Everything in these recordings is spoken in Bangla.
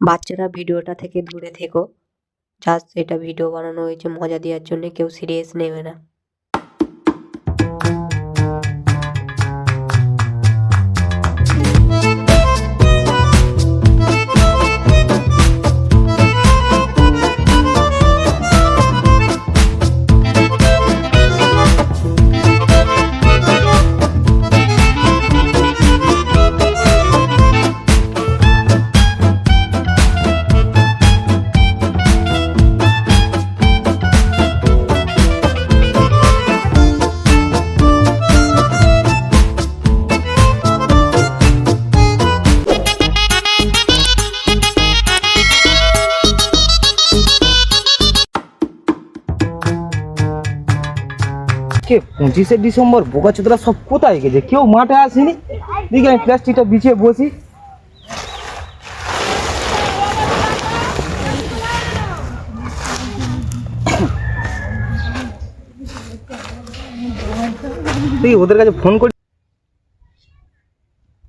বাচ্চারা ভিডিওটা থেকে দূরে থেকো। জাস্ট এটা ভিডিও বানানো হয়েছে মজা দেওয়ার জন্য, কেউ সিরিয়াস নেবে না। পঁচিশে ডিসেম্বর বোকা চোদরা সব কোথায় গেছে? কেউ মাঠে আসেনি? দেখি আমি প্লাস্টিকটা বিছিয়ে বসি। ওদের কাছে ফোন করি।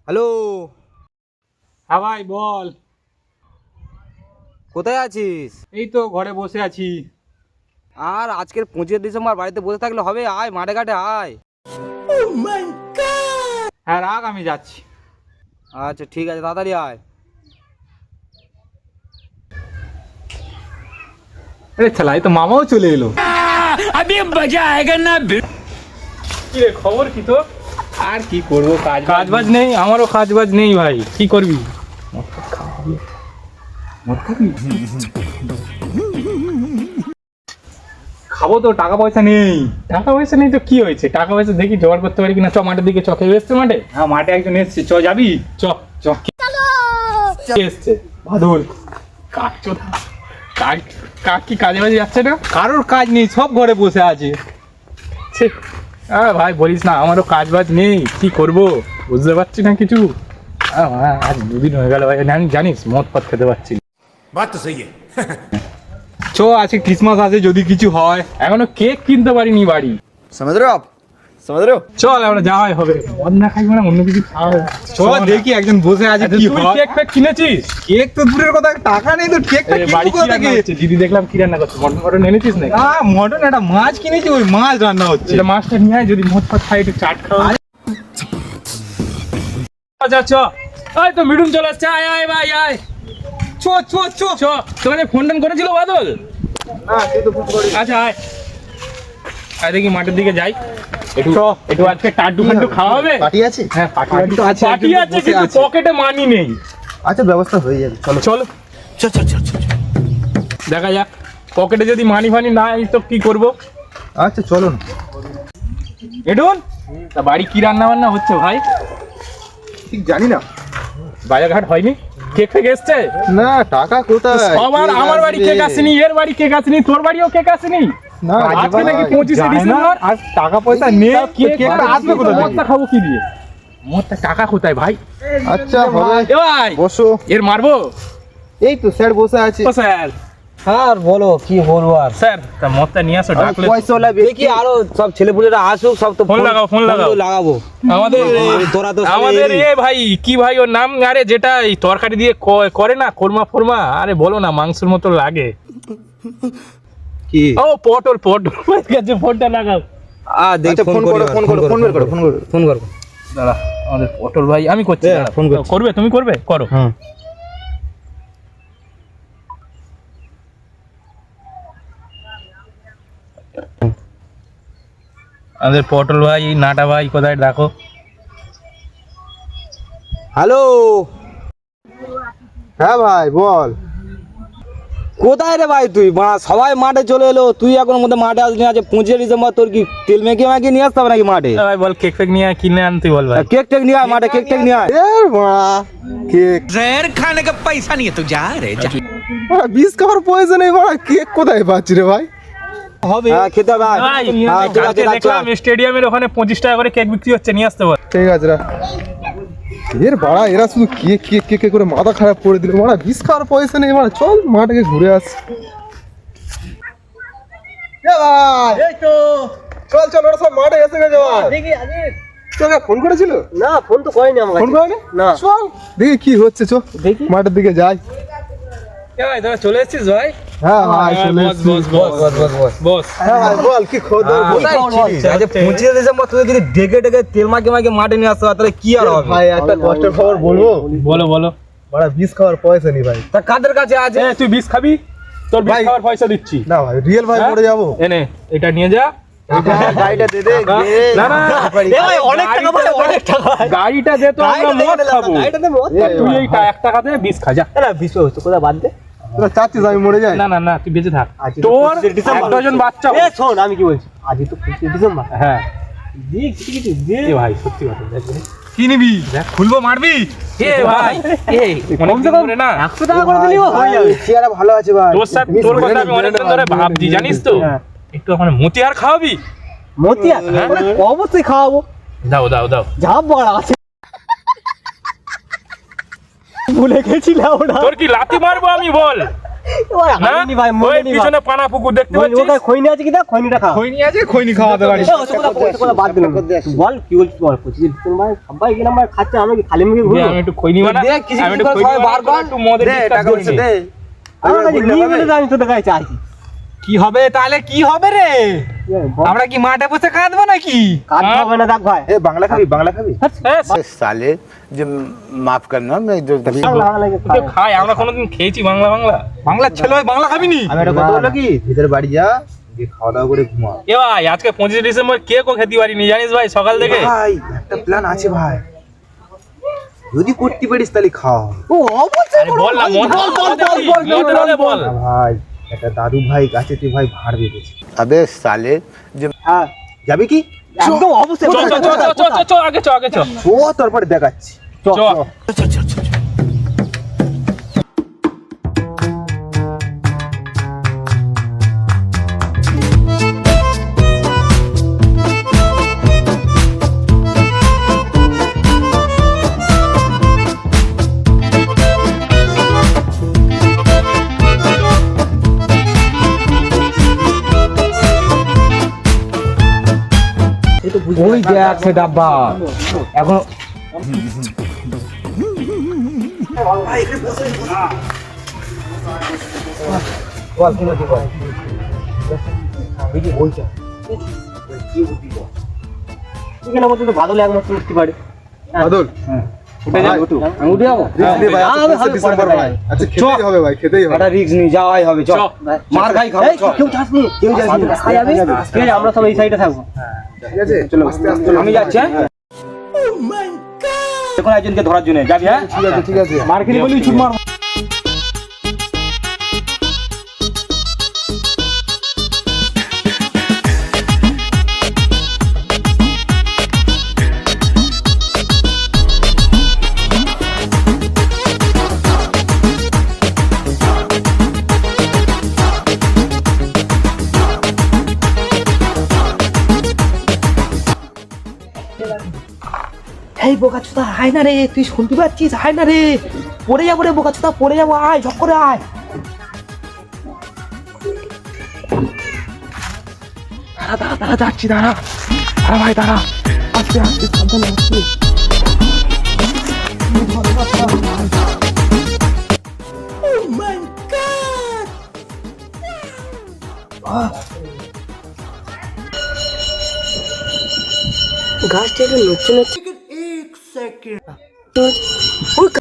হ্যালো হ্যাঁ ভাই বল। কোথায় আছিস? এই তো ঘরে বসে আছি। আর আজকের পঁচিশে ডিসেম্বর বাড়িতে বসে থাকলে হবে? আয় মাঠে ঘাটে আয়। হ্যাঁ রাখ আমি যাচ্ছি। আচ্ছা ঠিক আছে তাড়াতাড়ি আয়। আরে ছেলা এই তো মামাও চলে এলো। কি রে খবর কি তো আর কি করব কাজ কাজ বাজ নেই আমারও কাজ বাজ নেই ভাই। কি করবি? মদ ফদ মদ খাবি? যাব তো টাকা পয়সা নেই। টাকা পয়সা নেই তো কি হয়েছে? টাকা পয়সা দেখি জোগাড় করতে পারি কিনা? চ মাঠের দিকে চকে এসছে মাঠে? হ্যাঁ মাঠে একজন এসছে। চ যাবি? চ। চকে এসছে? বাদল। কাক চোদা? কাক কাক কি কাজে বাজে যাচ্ছে না? কারোর কাজ নেই সব ঘরে বসে আছে। হ্যাঁ ভাই বলিস না আমারও কাজ বাজ নেই। কি করব? বুঝতে পারছি না কিছু। আজ দুদিন হয়ে গেল ভাই। আমি জানিস মদ পথ খেতে পারছি বাদ তো সেই চো আজকে ক্রিসমাস আছে যদি কিছু হয়। এখনও কেক কিনতে পারিনি বাড়ি। চল আমরা হবে। খাই মানে অন্য কিছু চল। দেখি একজন বসে আছে আচ্ছা, কি হয়। কেক ফেক কিনেছিস? কেক তো দূরের কথা টাকা নেই তো কেক ফেক বাড়ি দিদি দেখলাম কি রান্না করছে। মটন মটন এনেছিস না মটন একটা মাছ কিনেছি ওই মাছ রান্না হচ্ছে। এটা মাছটা নিয়ে আয় যদি মদ ফাট খাই একটু চাট খাওয়া আচ্ছা চ। এই তো মিডুন চলে আসছে। আয় আয় ভাই আয়। চো চো চো চো তোমাদের ফোন টান করেছিল বাদল? আচ্ছা আয়। আয় দেখি মাঠের দিকে যাই। একটু একটু আজকে টাড্ডু ফাড্ডু খাওয়া হবে? পার্টি আছে? হ্যাঁ পার্টি তো আছে পার্টি আছে কিন্তু পকেটে মানি নেই। আচ্ছা ব্যবস্থা হয়ে যাবে চলো। চলো। চো চল চল চল দেখা যাক পকেটে যদি মানি ফানি না তো কি করব? আচ্ছা চলো না এডুন তা বাড়ি কি রান্না বান্না হচ্ছে ভাই? ঠিক জানি না। বাজারঘাট হয়নি? কেক ফেক এসছে না টাকা কোথায়? সবার আমার বাড়ি কেক আসেনি এর বাড়ি কেক আসেনি তোর বাড়িও কেক আসেনি না আজকে নাকি পঁচিশে ডিসেম্বর? আর টাকা পয়সা নেই কেক আসবে কোথায়? মদটা খাব কি দিয়ে? মদটা টাকা কোথায় ভাই? আচ্ছা ভাই বসো। এর মারবো? এই তো স্যার বসে আছে। স্যার। আর বলো কি বলব আর? স্যার তা মদটা নিয়ে আসো ডাকলে পয়সা লাগবে দেখি আরও সব ছেলেপুলেরা আসুক সব তো ফোন লাগাও, ফোন লাগাও। লাগাবো। আমাদের তোরা তো আমাদের এ ভাই কি ভাই ওর নাম? আরে যেটা এই তরকারি দিয়ে করে না কোরমা ফোরমা? আরে বলো না মাংসের মতো লাগে। কি? ও পটল পটল। গেছে ফোনটা লাগাও। আ দেখ আচ্ছা, ফোন করো, ফোন করো, ফোন করো, ফোন করো। ফোন করো। দাঁড়া আমাদের পটল ভাই আমি করছি হ্যাঁ, দাঁড়া। ফোন। করবে তুমি করবে? করো। হ্যাঁ। আমাদের পটল ভাই নাটা ভাই কোথায় দেখো? হ্যালো? হ্যাঁ ভাই বল। কোথায় রে ভাই তুই? মা সবাই মাঠে চলে এলো। তুই এখন মধ্যে মাঠে আসলি আছে পঁচিশে ডিসেম্বর তোর কি তেল মেখে মেখে নিয়ে আসতে হবে নাকি মাঠে? হ্যাঁ ভাই বল কেক ফেক নিয়ে কিনে আন তুই বল ভাই। হ্যাঁ, কেক টেক নিয়ে মাঠে কেক টেক নিয়ে আয়। মা কেক। জের খানে কা পয়সা নিয়ে তো যা রে যা। বিশ খাবার পয়সা নেই বড় কেক কোথায় পাচ্ছি রে ভাই? হবে। হ্যাঁ খেতে হবে হ্যাঁ, ঠিক আছে, কালকে দেখলাম স্টেডিয়ামের ওখানে পঁচিশ টাকা করে কেক বিক্রি হচ্ছে নিয়ে আসতে বল। ঠিক আছে এর বাড়া এরা শুধু কেক কেক কেক কেক করে মাথা খারাপ করে দিল। মারা বিষ খাওয়ার পয়সা নেই মারা চল মাঠে ঘুরে আস। এই তো। চল চল ওরা সব মাঠে এসে গেছে দেখি তোকে ফোন করেছিল? না ফোন তো করেনি আমাকে ফোন করেনি? না। চল দেখি কি হচ্ছে চো। দেখি। মাঠের দিকে যাই। ভাই তোরা চলে এসেছিস ভাই? হ্যাঁ ভাই বস বস বস বস বস বস। বস। হ্যাঁ ভাই বল কি খবর বল। কোথায় ছিলিস? আজ তুই যদি ডেকে ডেকে তেল মাকে মাকে মাঠে নিয়ে আসতে তাহলে কি আর হবে? ভাই একটা কষ্টের খবর বলব? বলো বলো। বড় বিষ খাওয়ার পয়সা নেই ভাই। তা কাদের কাছে আছে? তুই বিষ খাবি? তোর বিষ ভাই। খাওয়ার পয়সা দিচ্ছি। না ভাই রিয়েল ভাই হ্যাঁ? যাব। এনে এটা নিয়ে যা। গাড়িটা দে দে টাকা- গাড়িটা- গাড়িটা দে তো আমরা মদ খাব। তুই এই টাকা দে বিষ খা যা। তোরা চাচ্ছিস আমি মরে যাই? না না না তুই বেঁচে থাক। তোর এক ডজন বাচ্চা শোন আমি কি বলছি? আজই তো পঁচিশে ডিসেম্বর। হ্যাঁ। দিক ঠিক দে ভাই সত্যি কথা দেখ দেখ। কি নিবি? খুলবো মারবি? এ ভাই এই অনেকদিন ধরে না। একশো টাকা করে দিলেও হয়ে যাবে চেয়ারা ভালো আছে ভাই। তোর সাথে তোর কথা আমি অনেকদিন ধরে ভাবছি জানিস তো? একটু ওখানে মতিয়ার খাওয়াবি? মতিয়া অবশ্যই খাওয়াবো। দাও দাও দাও। যা বড় আছে। ভুলে গেছিলাম ওটা তোর কি লাথি মারবো আমি বল? আমি তো দেখাই তোদের চাইছি। কি হবে? তাহলে কি হবে রে? আমরা কি মাঠে বসে কাঁদবো নাকি? কাঁদতে হ্যাঁ। না দেখ ভাই। বাংলা খাবি বাংলা খাবি? হ্যাঁ, হ্যাঁ। সালে যে মাফ করনা আমি তো খাই আমরা কোনোদিন খেয়েছি বাংলা বাংলা। বাংলা ছেলে বাংলা খাবি নি? আমি এটা কথা বলল কি ভিতরে বাড়ি যা খাওয়া দাওয়া করে ঘুমা। এ ভাই আজকে পঁচিশে ডিসেম্বর কে কো খেতে পারিনি জানিস ভাই সকাল থেকে? ভাই একটা প্ল্যান আছে ভাই। যদি করতে পারিস তাহলে খাওয়া ও অবশ্যই বল বল বল বল বল। বল। ভাই একটা দাদু ভাই গাছে তুই ভাই ভাড় বেঁধেছে আবে সালে যে হ্যাঁ যাবি কি একদম অবশ্যই চল চল চল চল আগে চল আগে চল চল তারপরে দেখাচ্ছি চল চল চল ওই দেখ সে ডাব্বা। এখন বাদল একমাত্র উঠতে পারে। বাদল? হ্যাঁ, আজকে হবে, 25 ডিসেম্বর হবে, ভাই। খেতেই হবে ভাই খেতেই হবে। একটা রিস্ক নিয়ে যাওয়াই হবে চ চ। মার খাই খাব এই, চ কেউ যাসনি কেউ যাসনি আয় যাবি? ঠিক আছে আমরা সব এই সাইডে থাকব। ঠিক আছে চলো আস্তে আস্তে আমি যাচ্ছি হ্যাঁ? এখন একজনকে ধরার জন্য যাবি হ্যাঁ? ঠিক আছে ঠিক আছে। মার খেলি বলি চুপ এই বোকাচোদা, আয় না রে, তুই শুনতে পাচ্ছিস? আয় না রে। পড়ে যাব রে বোকা বোকাচোদা, পড়ে যাব, আয় ঝক করে আয়। দাঁড়া দাঁড়া দাঁড়া, যাচ্ছি, দাঁড়া। দাঁড়া ভাই, দাঁড়া। আস্তে আস্তে সাবধানে আস্তে গাছটা একটু নড়ছে নড়ছে Ой,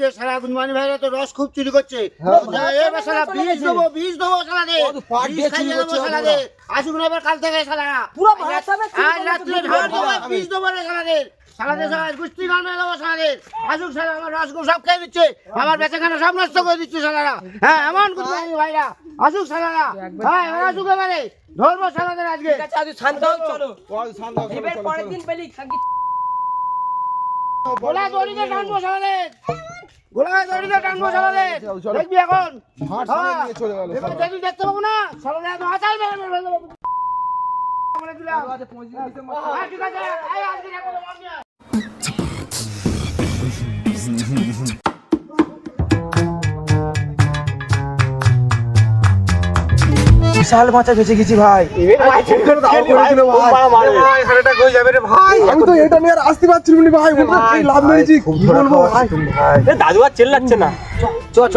যে সারা গুনমানি ভাইরা তো রস খুব চুরি করছে। বীজ দেবো বীজ দেবো শালা খাইয়ে দেবো শালা আসুক না এবার কাল থেকে শালা পুরো আজ রাত্রে ঝড় দেবো বীজ দেবো রে শালাদের শালাদের শালা গুস্তি গান দেবো শালাদের আসুক শালা আমার রসগুলো সব খেয়ে দিচ্ছে আমার বেচাখানা সব নষ্ট করে দিচ্ছে শালারা হ্যাঁ এমন গুনমানি ভাইরা। আসুক শালারা হ্যাঁ আসুক এবারে। ধরবো শালাদের আজকে। শান্ত চলো পরের দিন পেলি গোলা দড়িতে টানবো সারাদিন গোলা দড়িতে টানবো সারাদিন দেখবি এখন? হ্যাঁ। চলে গেল এবার দেখবি দেখতে পাবো না সারাদিন একদম আচার মেরে মেরে দেবো। হ্যাঁ, ঠিক আছে। বিশাল মাছা বেঁচে গেছি ভাই। আমি তো এটা নিয়ে আর আসতে পারছিলাম না ভাই লাভ মেরেছি কি বলব? ভাই। দাদু আর চেল্লাচ্ছে না। চ চ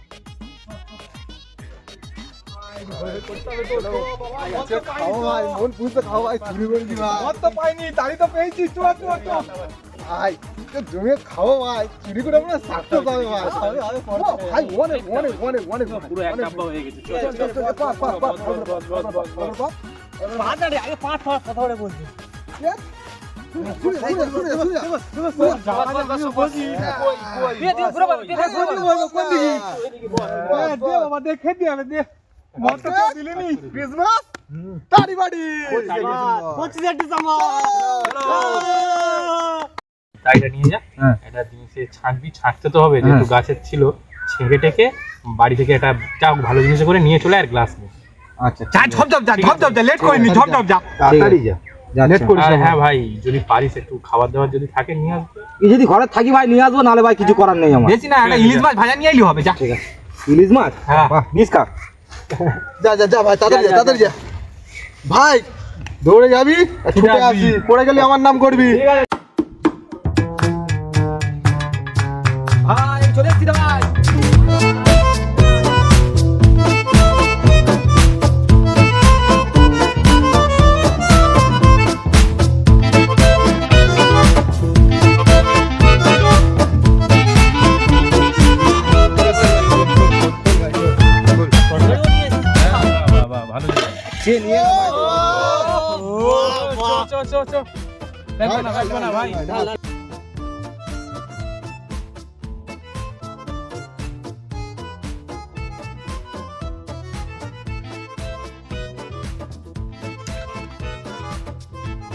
খাও ভাই মন পুষতে খাও ভাই চুরি করে দিবা মত তো পাইনি তাড়ি তো পেয়েছি চুয়া চুয়া চুয়া ভাই খাও ভাই চুরি করে আমরা সাকতে ভাই ভাই অনেক অনেক অনেক অনেক পুরো এক ডাব্বা হয়ে দেখে দিয়ে দে মত তো কেউ ক্রিসমাস? তাড়ি বাড়ি। পঁচিশ ডিসেম্বর। তাইটা নিয়ে যা। এটা দিয়ে সে ছাঁকবি ছাঁকতে তো হবে যেহেতু গাছের ছিল ছেঁকে টেকে বাড়ি থেকে একটা যা ভালো জিনিস করে নিয়ে চলে আর গ্লাস নিয়ে। যা ঝপ ঝপ যা ঝপ ঝপ যা লেট করিনি ঝপ ঝপ যা। তাড়াতাড়ি যা। লেট করিস হ্যাঁ ভাই যদি পারিস একটু খাবার দাবার যদি থাকে নিয়ে আসবে যদি ঘরে থাকি ভাই নিয়ে আসব নাহলে ভাই কিছু করার নেই আমার। বেশি না একটা ইলিশ মাছ ভাজা নিয়ে এলি হবে যা। ঠিক আছে। ইলিশ মাছ? হ্যাঁ। খা। যা যা যা ভাই তাড়াতাড়ি যা তাড়াতাড়ি যা। ভাই দৌড়ে যাবি ছুটে আসবি। পড়ে গেলে আমার নাম করবি। ভাই চলে এসছি ভাই। সে নিয়ে চো চো চো দেখো না দেখো না ভাই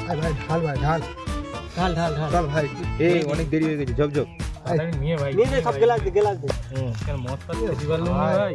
ভাই ভাই ঢাল ভাই ঢাল ঢাল ঢাল ঢাল চল ভাই এই অনেক দেরি হয়ে গেছে ঝপ ঝপ তাড়াতাড়ি নিয়ে ভাই নিয়ে নে সব গেলাস দে গেলাস দে হুম কেন মদ খাতে বেশি পারল না ভাই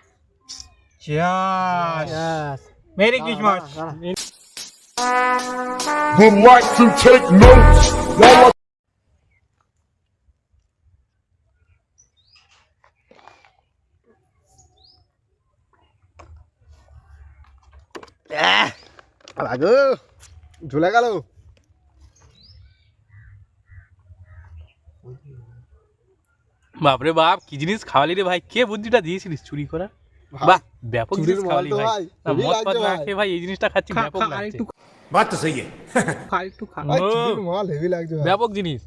Josh. Yes. Merry Christmas. Would like to take notes while I আগো ঝুলে গেল বাপরে বাপ কি জিনিস খাওয়ালি রে ভাই কে বুদ্ধিটা দিয়েছিলিস চুরি করার বাহ ব্যাপক জিনিস খাওয়ালি ভাই। মদ না খেয়ে ভাই এই জিনিসটা খাচ্ছি ব্যাপক লাগছে। বাত তো সহি খা চুরির মাল হেভি লাগছে ব্যাপক জিনিস।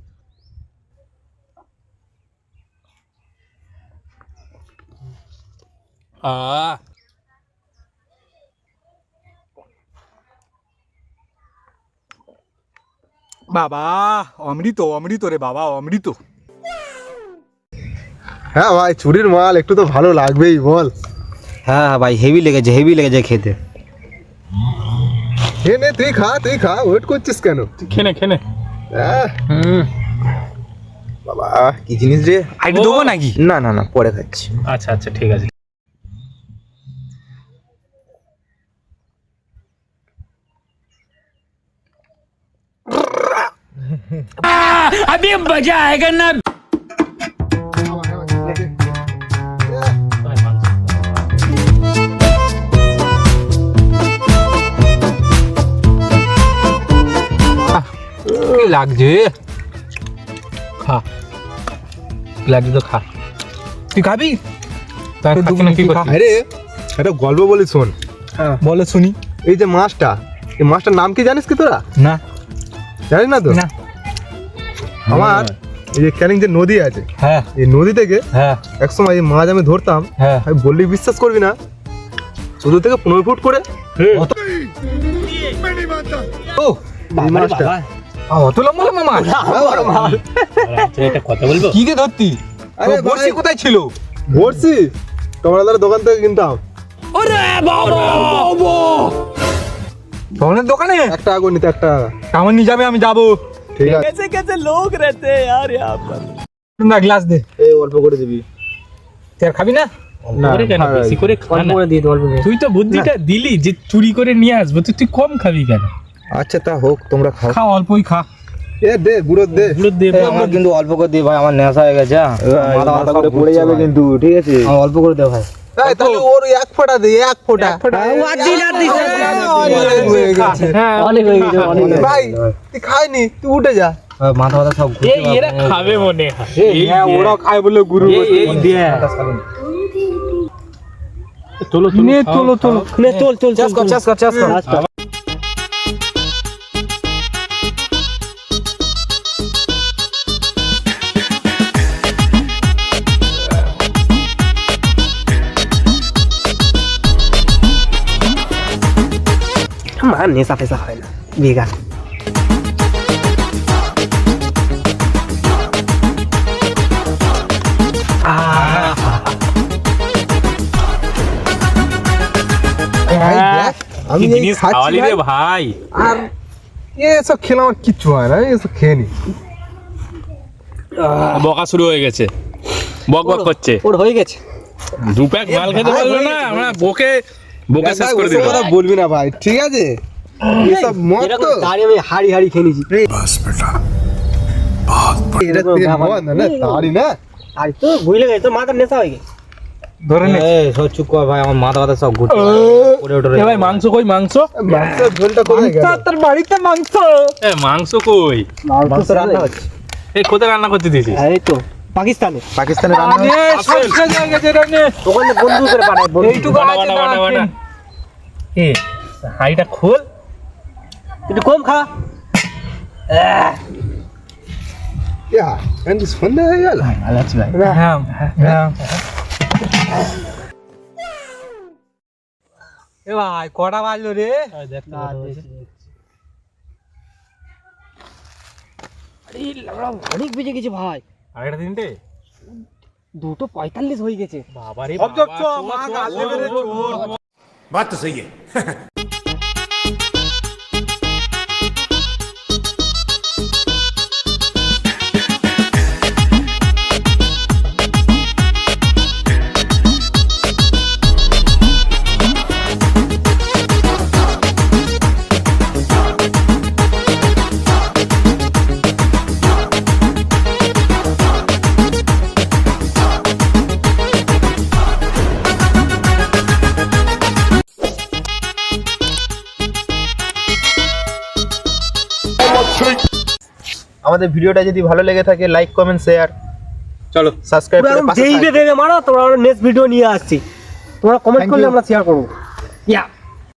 বাবা অমৃত অমৃত রে বাবা অমৃত। হ্যাঁ ভাই চুরির মাল একটু তো ভালো লাগবেই বল। हाँ हाँ भाई हेवी लगे हेवी लगे खेते। खेने तू खा तू खा वेट कुछ चिस केनो। खेने खेने। हम्म। बाबा বাবা কি জিনিস রে আইডি দেবো নাকি ना ना না পরে খাচ্ছি। अच्छा আচ্ছা ঠিক আছে अभी मज़ा आएगा ना। লাগছে। খা। লাগছে তো খা। তুই খাবি? আরে একটা গল্প বলি শোন। বলে শুনি। এই যে মাছটা এই মাছটার নাম কি জানিস কি তোরা? না। জানিস না তো? না। আমার এই যে ক্যানিং যে নদী আছে হ্যাঁ। এই নদী থেকে হ্যাঁ। একসময় এই মাছ আমি ধরতাম। হ্যাঁ। আমি বললি বিশ্বাস করবি না চোদ্দ থেকে পনেরো ফুট করে ও মাছটা। অত লম্বা লম্বা মাছ কি দিয়ে ধরতি? আরে বড়শি কোথায় ছিল? দোকান থেকে কিনতাম তনের দোকানে এক টাকা করে নিতে এক টাকা আমার নিয়ে যাবে আমি যাব। ঠিক আছে। না গ্লাস দে। এই অল্প করে দিবি। তুই আর খাবি না? না কেন করে তুই তো বুদ্ধিটা দিলি যে চুরি করে নিয়ে আসব তুই তুই কম খাবি কেন? আচ্ছা তা হোক তোমরা খাও। খা অল্পই খা। এ দে বুড়ো দে। এগুলো দে আমার কিন্তু অল্প করে দিয়ে ভাই আমার নেশা হয়ে গেছে হ্যাঁ? মাথা মাথা করে পড়ে যাবে কিন্তু ঠিক আছে? আমার অল্প করে দে ভাই। এই, তাহলে ওর এক ফোঁটা দে এক ফোঁটা। অনেক হয়ে গেছে। অনেক হয়ে গেছে অনেক ভাই তুই খাইনি তুই উঠে যা। মাথা মাথা সব ঘুরছে এরা খাবে মনে হ্যাঁ। ওরা খায় বলে গুরু দিয়ে। তোলো নে তোলো তোলো। নে চল চল চাষ কর চাষ কর। চাষ কর। মা নেশা ফেসা হয় না বেগার। আমি জিনিস খাওয়ালি রে ভাই, ভাই? আর এসব খেলে আমার কিচ্ছু হয় না এসব খেয়ে নি। বকা শুরু হয়ে গেছে। বক বক করছে। ওর হয়ে গেছে। দু প্যাক মাল খেতে পারল না আমরা বকে বকে শেষ করে দিল বলবি না ভাই ঠিক আছে? এসব মদ তো? দাঁড়ি আমি হাড়ি হাড়ি খেয়ে নিয়েছি। এটা থেকে মদ না? না না? আর তো ভুলে গেছে তো মাথার নেশা হয়ে গেছে। ধরে নে। এই সব চুপ কর ভাই আমার মাথা মাথা সব ঘুরছে। পড়ে ওঠে ভাই মাংস কই মাংস? মাংসের ঝোলটা কোথায় গেল? তোর বাড়িতে মাংস। এ মাংস কই? মাংস রান্না হচ্ছে। এই কোথায় রান্না করতে দিয়েছিস? এই তো পাকিস্তানে। পাকিস্তানে রান্না সব শেষ নে। ওখানে বন্ধু করে পাঠায় বন্ধু এইটুকু বানা আছে বানা বানা বানা। হাইটা খোল। একটু কম খা ইয়া এন্ড সন্ধ্যা হয়ে গেল হ্যাঁ হ্যাঁ এ ভাই কটা বাজলো রে অনেক বেজে গেছে ভাই। আরেকটা তিনটে দুটো পঁয়তাল্লিশ হয়ে গেছে। বাবারে সব চোর চোর, মা গাল দেবে আমাদের ভিডিওটা যদি ভালো লেগে থাকে লাইক কমেন্ট শেয়ার চলো। সাবস্ক্রাইব করে পাশে যেই। মারো তোমরা নেক্সট ভিডিও নিয়ে আসছি। তোমরা কমেন্ট করলে আমরা শেয়ার করব। ইয়া